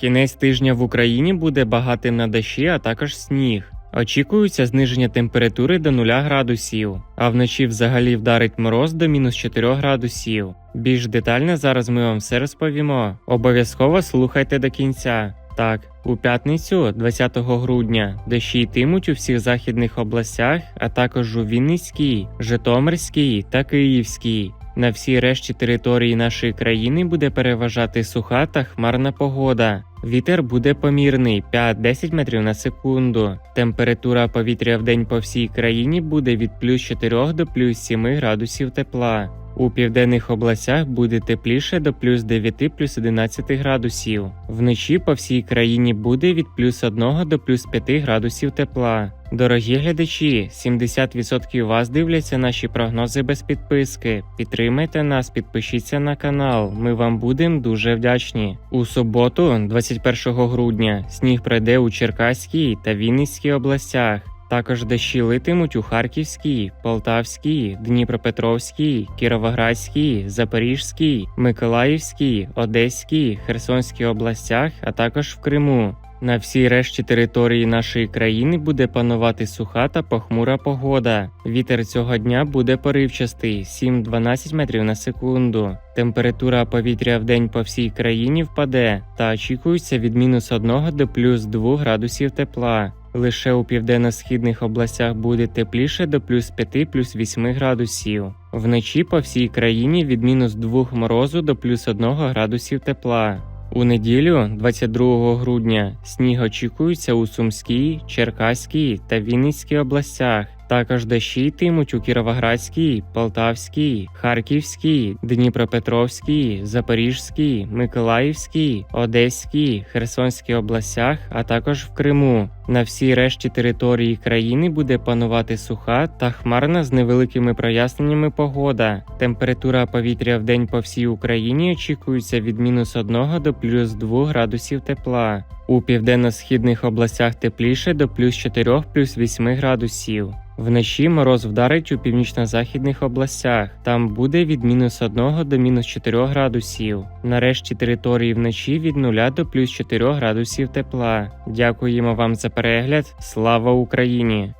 Кінець тижня в Україні буде багатим на дощі, а також сніг. Очікується зниження температури до 0 градусів, а вночі взагалі вдарить мороз до мінус 4 градусів. Більш детально зараз ми вам все розповімо. Обов'язково слухайте до кінця. Так, у п'ятницю, 20 грудня, дощі йтимуть у всіх західних областях, а також у Вінницькій, Житомирській та Київській. На всій решті території нашої країни буде переважати суха та хмарна погода. Вітер буде помірний 5-10 метрів на секунду. Температура повітря в день по всій країні буде від плюс 4 до плюс 7 градусів тепла. У південних областях буде тепліше до плюс 9 плюс 11 градусів. Вночі по всій країні буде від плюс 1 до плюс 5 градусів тепла. Дорогі глядачі, 70% вас дивляться наші прогнози без підписки. Підтримайте нас, підпишіться на канал. Ми вам будемо дуже вдячні. У суботу, 21 грудня, сніг пройде у Черкаській та Вінницькій областях. Також дощі литимуть у Харківській, Полтавській, Дніпропетровській, Кіровоградській, Запорізькій, Миколаївській, Одеській, Херсонській областях, а також в Криму. На всій решті території нашої країни буде панувати суха та похмура погода. Вітер цього дня буде поривчастий 7-12 метрів на секунду. Температура повітря в день по всій країні впаде та очікується від мінус 1 до плюс 2 градусів тепла. Лише у південно-східних областях буде тепліше до плюс 5 плюс 8 градусів. Вночі по всій країні від мінус 2 морозу до плюс 1 градусів тепла. У неділю, 22 грудня, сніг очікується у Сумській, Черкаській та Вінницькій областях. Також дощі йтимуть у Кіровоградській, Полтавській, Харківській, Дніпропетровській, Запорізькій, Миколаївській, Одеській, Херсонській областях, а також в Криму. На всій решті території країни буде панувати суха та хмарна з невеликими проясненнями погода. Температура повітря в день по всій Україні очікується від мінус 1 до плюс 2 градусів тепла. У південно-східних областях тепліше до плюс 4 плюс 8 градусів. Вночі мороз вдарить у північно-західних областях. Там буде від мінус 1 до мінус 4 градусів. Нарешті території вночі від 0 до плюс 4 градусів тепла. Дякуємо вам за перегляд. Слава Україні!